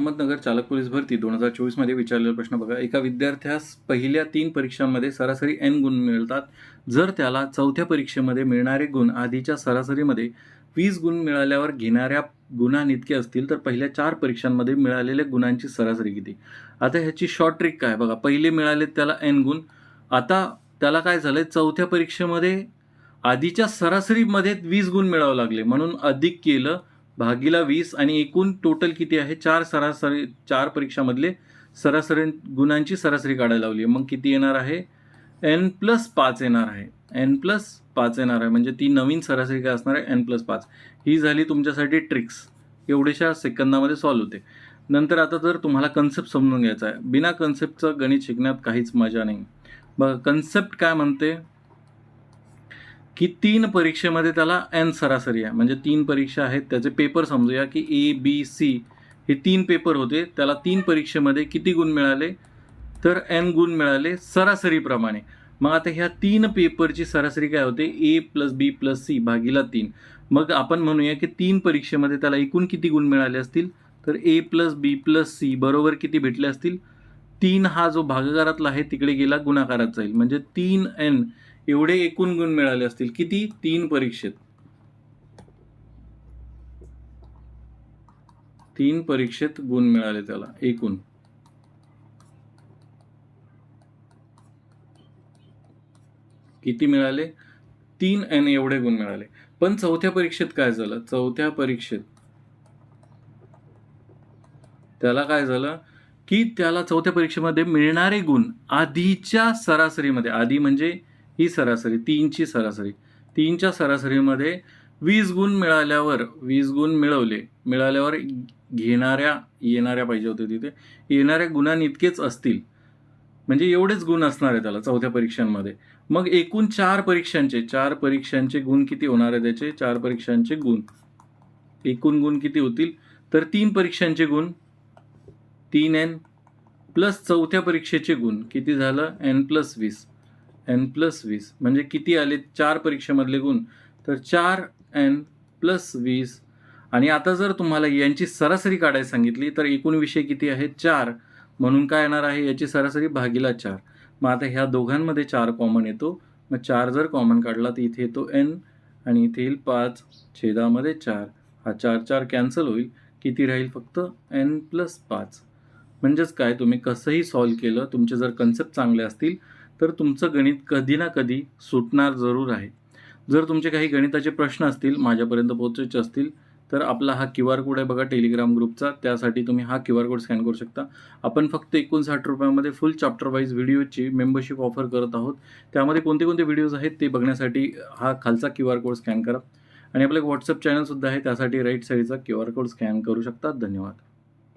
अहमदनगर चालक पोलीस भरती दोन हजार चोवीसमध्ये विचारलेला प्रश्न बघा. एका विद्यार्थ्यास पहिल्या तीन परीक्षांमध्ये सरासरी एन गुण मिळतात. जर त्याला चौथ्या परीक्षेमध्ये मिळणारे गुण आधीच्या सरासरीमध्ये वीस गुण मिळाल्यावर घेणाऱ्या गुणांइतके असतील तर पहिल्या चार परीक्षांमध्ये मिळालेल्या गुणांची सरासरी किती? आता ह्याची शॉर्ट ट्रिक काय बघा पहिले मिळाले त्याला एन गुण. आता त्याला काय झालंय? चौथ्या परीक्षेमध्ये आधीच्या सरासरीमध्ये वीस गुण मिळावं लागले. म्हणून अधिक केलं भागीला वीस आणि एकूण टोटल किती आहे? चार सरासरी चार परीक्षामधले सरासरी गुणांची सरासरी काढायला लावली मग किती येणार आहे? एन प्लस पाच येणार आहे. एन प्लस पाच येणार आहे. म्हणजे ती नवीन सरासरी काय असणार आहे? एन प्लस पाच. ही झाली तुमच्यासाठी ट्रिक्स एवढ्याशा सेकंदामध्ये सॉल्व्ह होते. नंतर आता जर तुम्हाला कन्सेप्ट समजून घ्यायचा आहे. बिना कन्सेप्टचं गणित शिकण्यात काहीच मजा नाही. बघा कन्सेप्ट काय म्हणते? की तीन परीक्षेमध्ये त्याला एन सरासरी आहे म्हणजे तीन परीक्षा आहेत त्याचे पेपर समजूया की ए बी सी हे तीन पेपर होते. त्याला तीन परीक्षेमध्ये किती गुण मिळाले? तर एन गुण मिळाले सरासरीप्रमाणे मग आता ह्या तीन पेपरची सरासरी काय होते? A plus B plus C भागीला तीन. मग आपण म्हणूया की तीन परीक्षेमध्ये त्याला एकूण किती गुण मिळाले असतील? तर A plus B plus C बरोबर किती भेटले असतील? तीन हा जो भागाकारातला आहे तिकडे गेला गुणाकारात जाईल. म्हणजे तीन एन एवढे एकूण गुण मिळाले असतील. किती? तीन परीक्षेत. तीन परीक्षेत गुण मिळाले त्याला एकूण. किती मिळाले? तीन एन एवढे गुण मिळाले. पण चौथ्या परीक्षेत काय झालं? चौथ्या परीक्षेत त्याला काय झालं? की त्याला चौथ्या परीक्षेमध्ये मिळणारे गुण आधीच्या सरासरीमध्ये आधी म्हणजे ही सरासरी तीनची सरासरी. तीनच्या सरासरीमध्ये वीस गुण मिळाल्यावर वीस गुण मिळवले मिळाल्यावर घेणाऱ्या येणाऱ्या पाहिजे होते तिथे येणाऱ्या गुणांइतकेच असतील. म्हणजे एवढेच गुण असणार आहे त्याला चौथ्या परीक्षांमध्ये. मग एकूण चार परीक्षांचे चार परीक्षांचे गुण किती होणार आहे त्याचे? चार परीक्षांचे गुण. एकूण गुण किती होतील? तर तीन परीक्षांचे गुण तीन एन प्लस चौथ्या परीक्षेचे गुण किती झालं? एन प्लस वीस. एन प्लस वीस. म्हणजे किती आले? चार परीक्षेमधले गुण. तर चार एन प्लस वीस. आणि आता जर तुम्हाला यांची सरासरी काढायला सांगितली तर एकूण विषय किती आहेत चार. म्हणून काय येणार आहे? याची सरासरी भागीला चार. मग आता ह्या दोघांमध्ये चार कॉमन येतो. मग चार जर कॉमन काढला तर इथे येतो एन आणि इथे येईल पाच छेदामध्ये चार. हा चार चार कॅन्सल होईल. किती राहील? फक्त एन प्लस पाच. म्हणजेच काय? तुम्ही कसंही सॉल्व केलं तुमचे जर कन्सेप्ट चांगले असतील तर तुमचं गणित कधी ना कधी सुटणार जरूर आहे. जर तुमचे काही गणिताचे प्रश्न असतील माझ्यापर्यंत पोहोचायचे असतील तर आपला हा क्यू आर कोड आहे बघा टेलिग्राम ग्रुपचा. त्यासाठी तुम्ही हा क्यू आर कोड स्कॅन करू शकता. आपण फक्त एकोणसाठ रुपयामध्ये फुल चॅप्टर वाईज व्हिडिओची मेंबरशिप ऑफर करत आहोत. त्यामध्ये कोणते कोणते व्हिडिओज आहेत ते बघण्यासाठी हा खालचा क्यू आर कोड स्कॅन करा. आणि आपलं एक व्हॉट्सअप चॅनलसुद्धा आहे त्यासाठी राईट साईडचा क्यू आर कोड स्कॅन करू शकता. धन्यवाद.